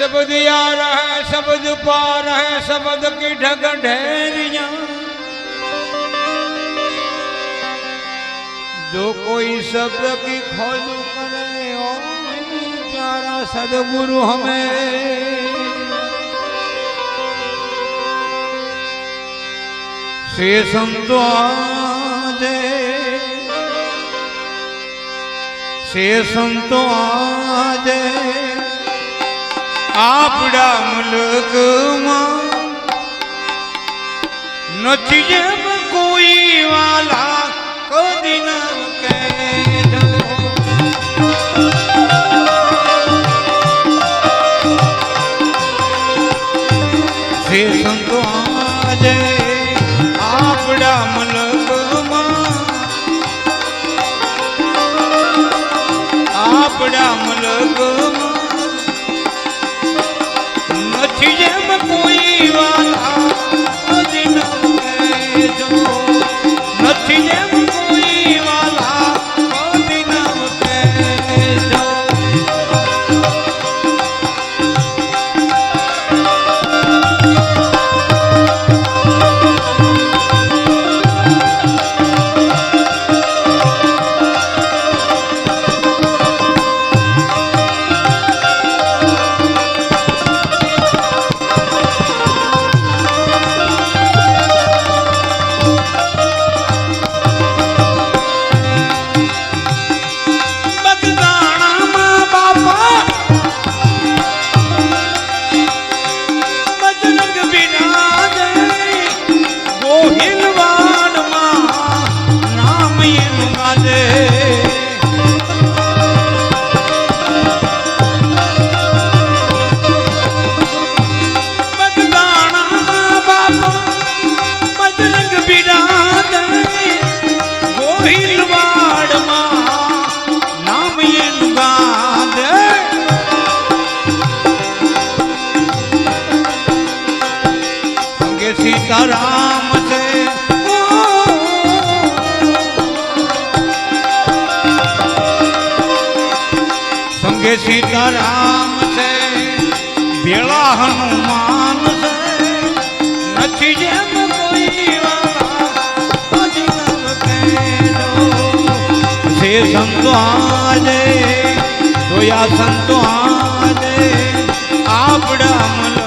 शब्द यार है शब्द पार है शब्द की ढग ढेरिया जो कोई शब्द की खोज करे और प्यारा सदगुरु हमें से संतो दे से संतो दे આપડા મુલકમાં નથી જેમ કોઈ વાલા કદી ના કે સંતો આને જોયા સંતો આને આપણા મન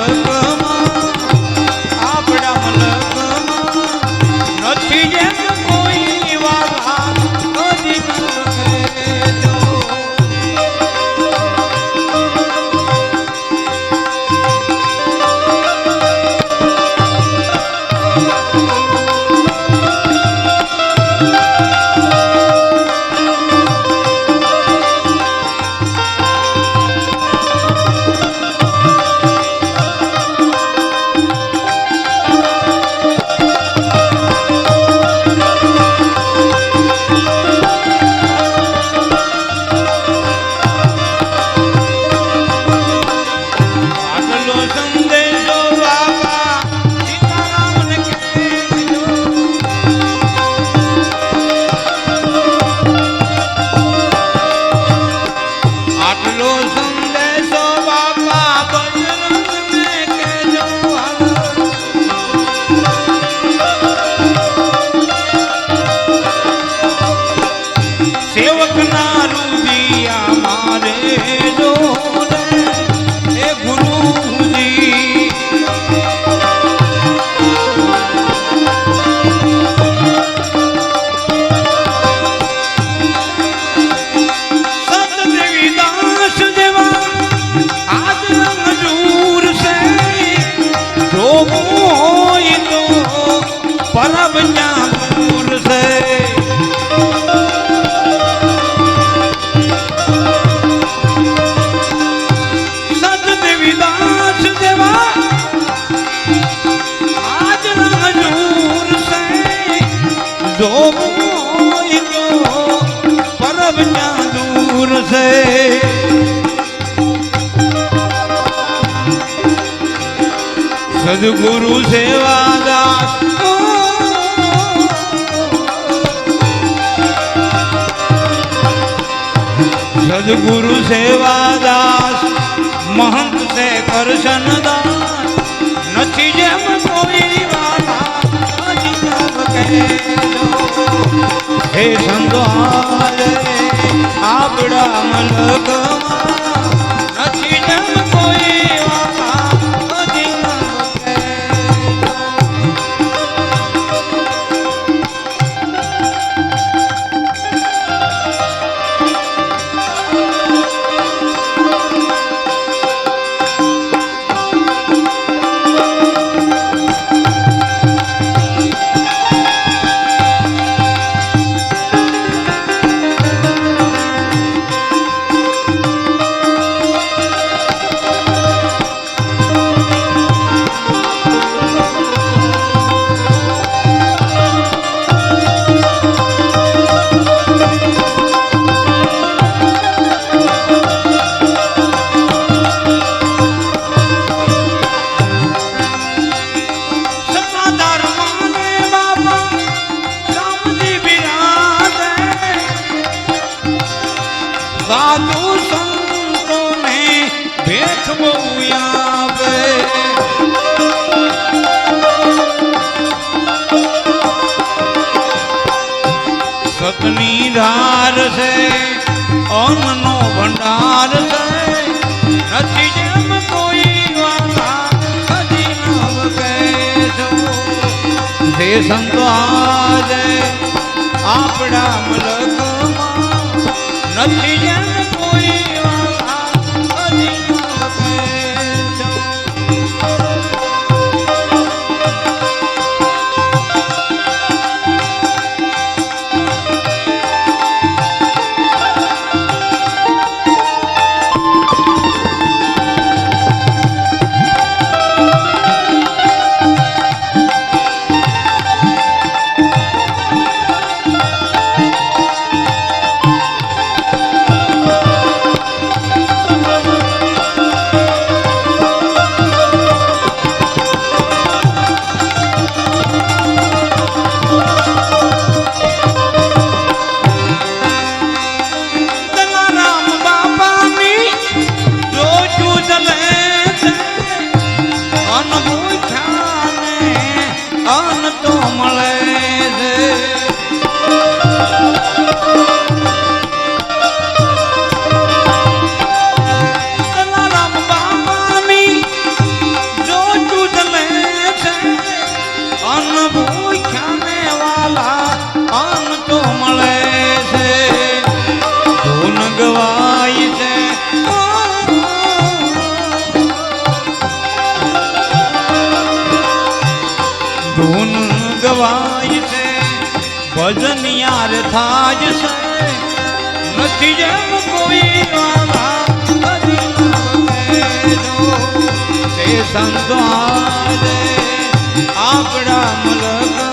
સદગુરુ સેવા દાસ મહંત છે કરશન દાન નથી જેમ કોઈ હે સંતો આપણા મલક ભંડાર નથી જેમ કોઈ જે સંતો આજે આપણા મલકમાં નથી જેમ ભજન યાર થાજ છે. નથી જેમ કોઈ તે સંતો આપણા મલકા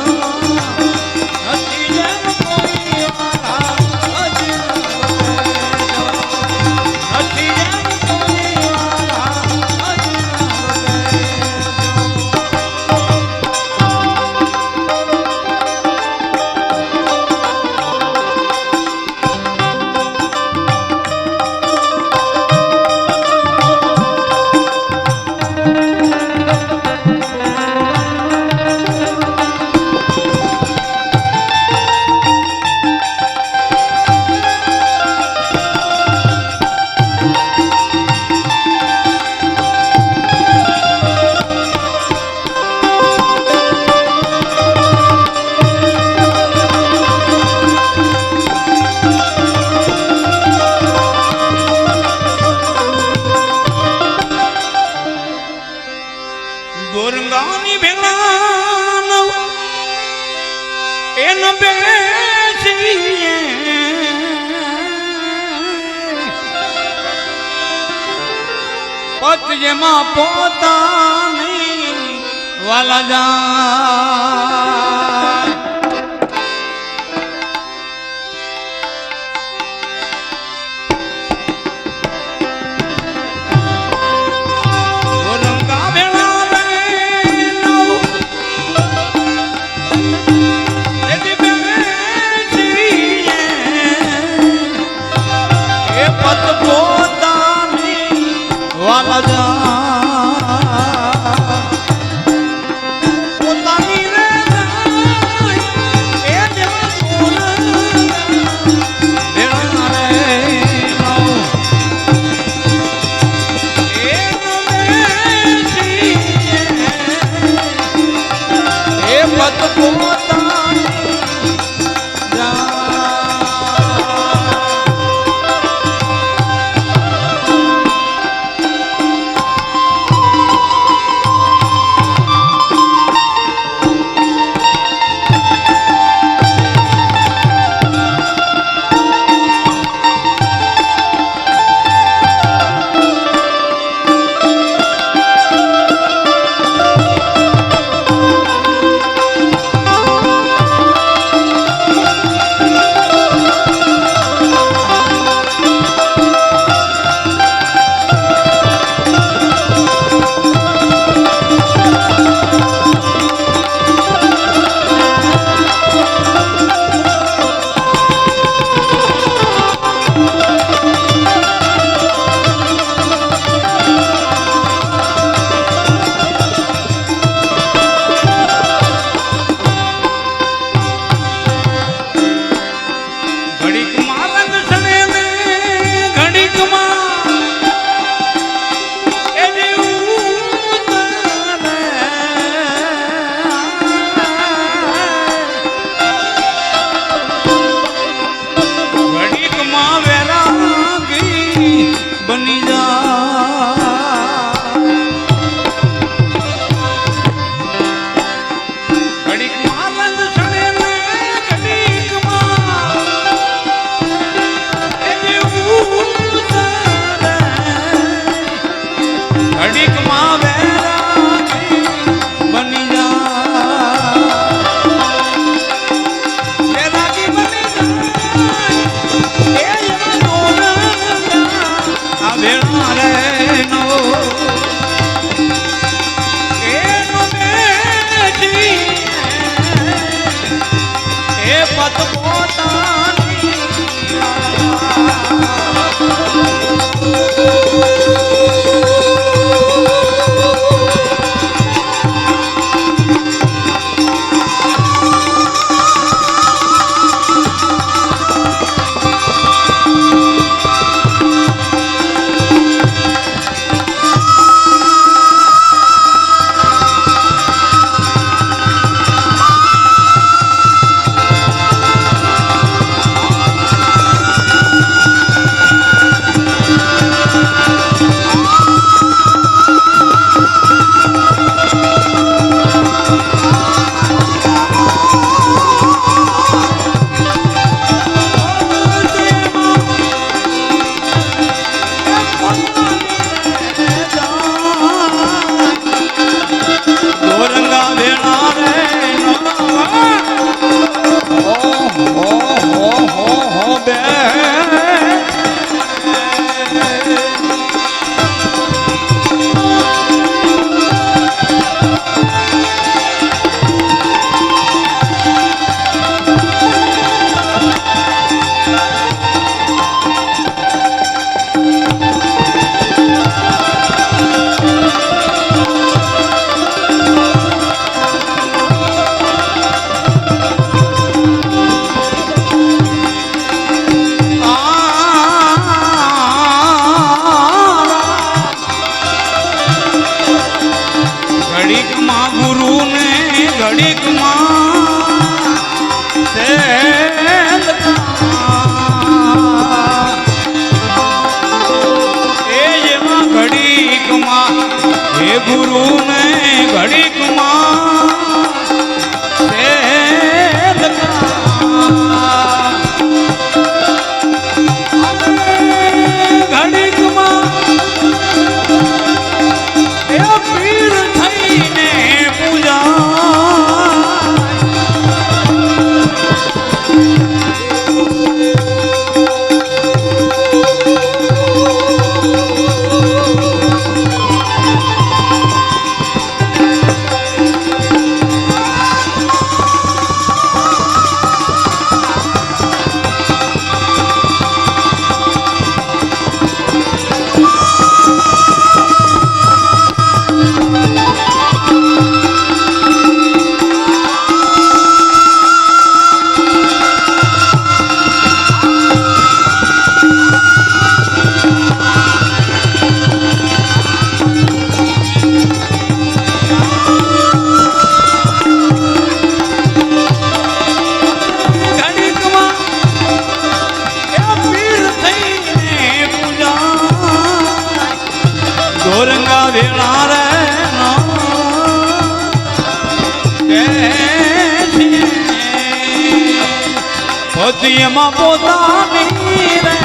ભક્તિમાં પોતાની રે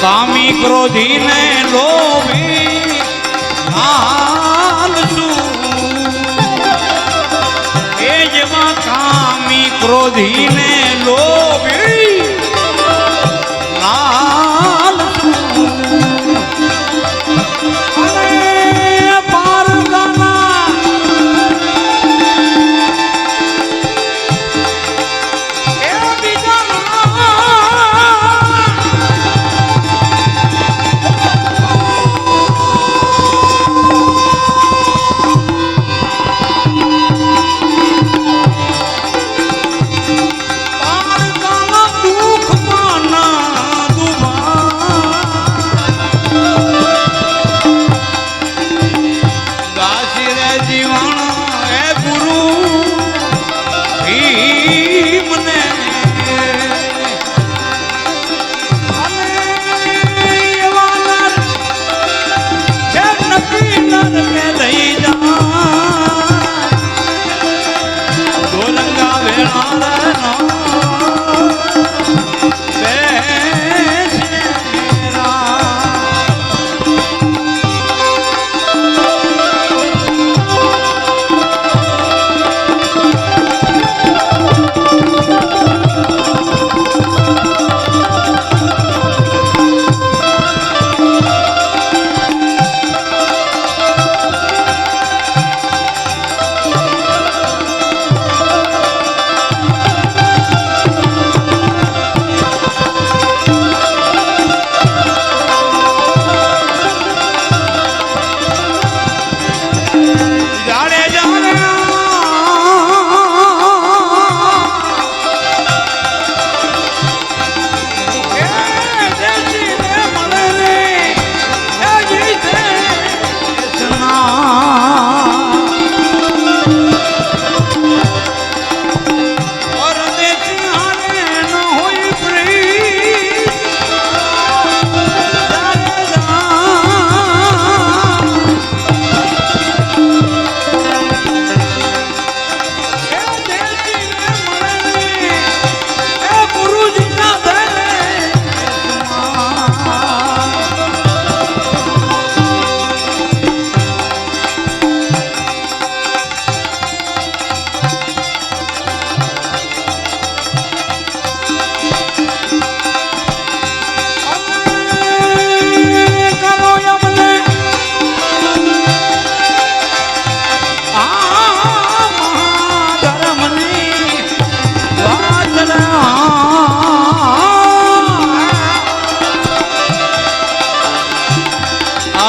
કામી ક્રોધીને લોભી એ જેમાં કામી ક્રોધીને લોભી है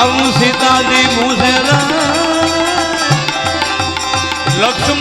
આવું સીતાજી મુઝે લક્ષ્મણ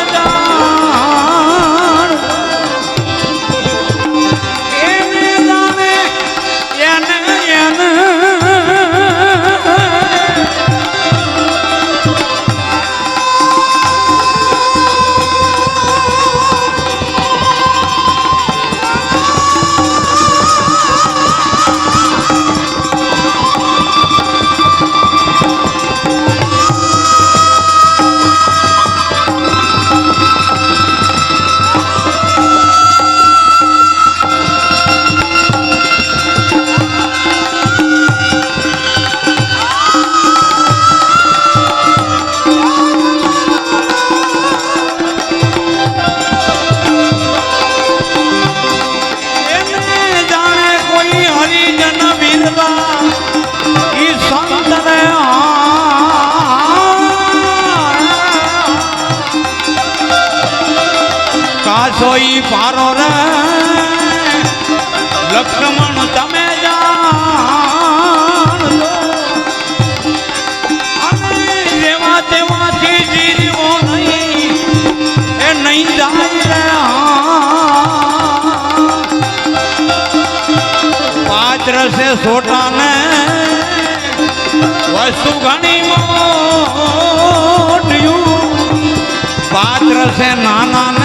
રે સોટાને વસ્તુ ઘણી મોટ્યું. પાત્ર છે નાના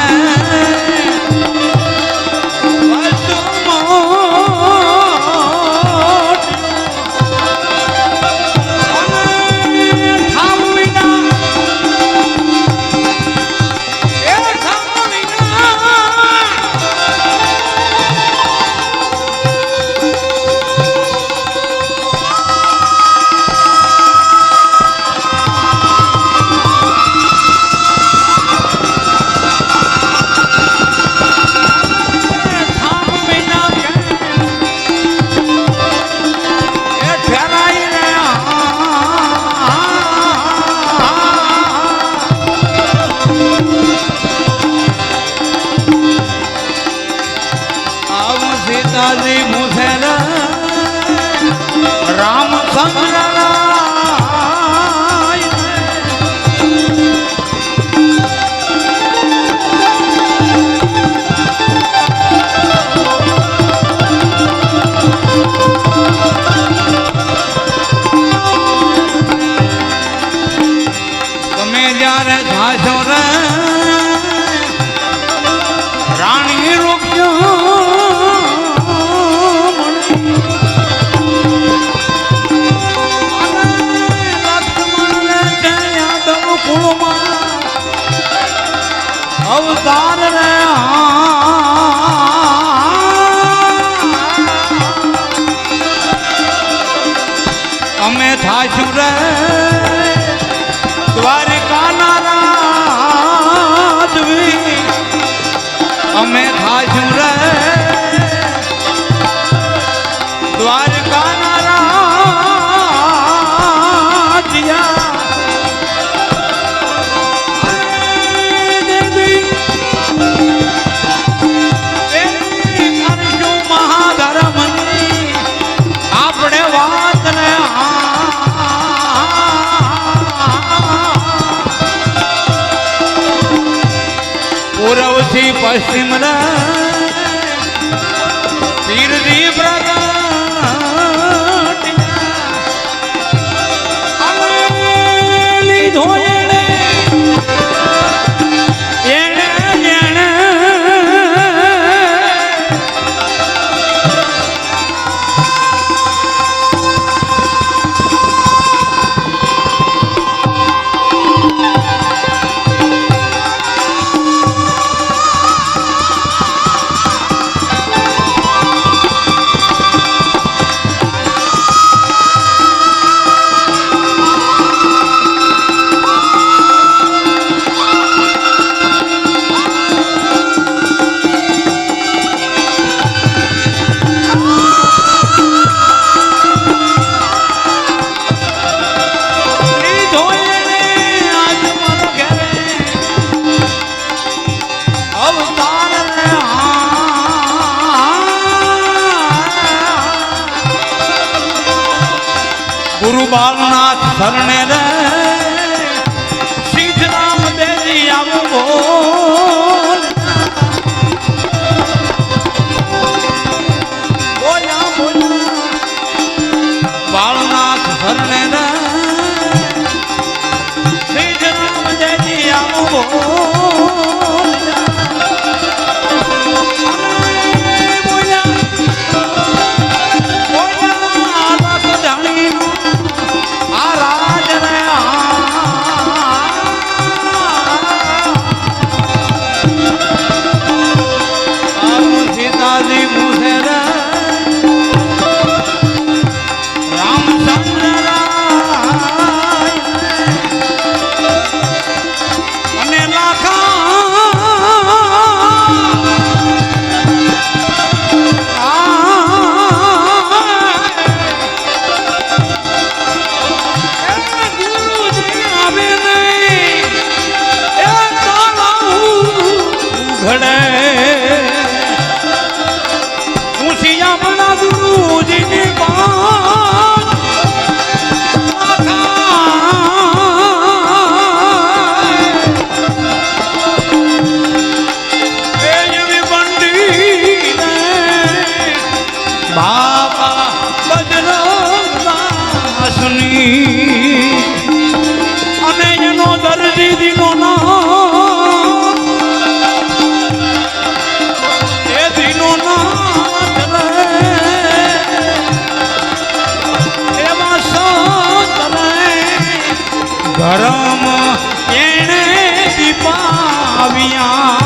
સિમરન ગુરુ બાલનાથ શરણે રે. ગરમ એણે દીપાવ્યા.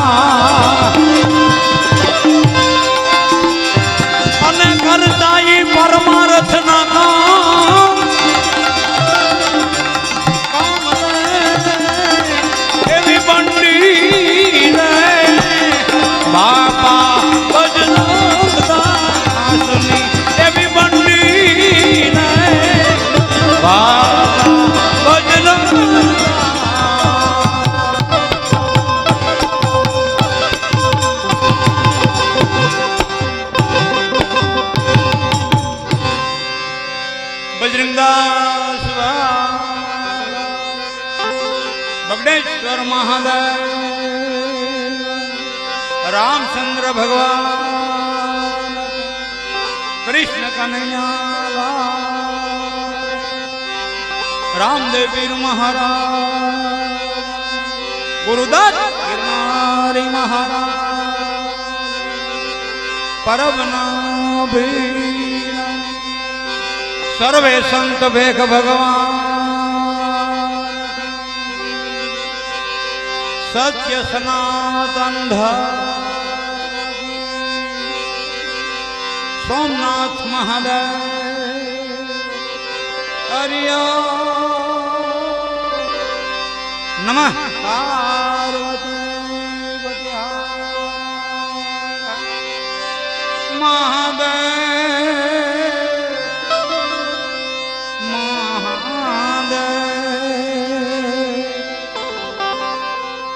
भगवान। कृष्ण कन्हैया राम देवीर महाराज। गुरुदत्नारी महाराज। पर सर्वे संत भेख भगवान। सत्य सनातन धर्म। સોમનાથ મહાદેવ. હરિયો નમઃ. પાર્વતી મહાદેવ.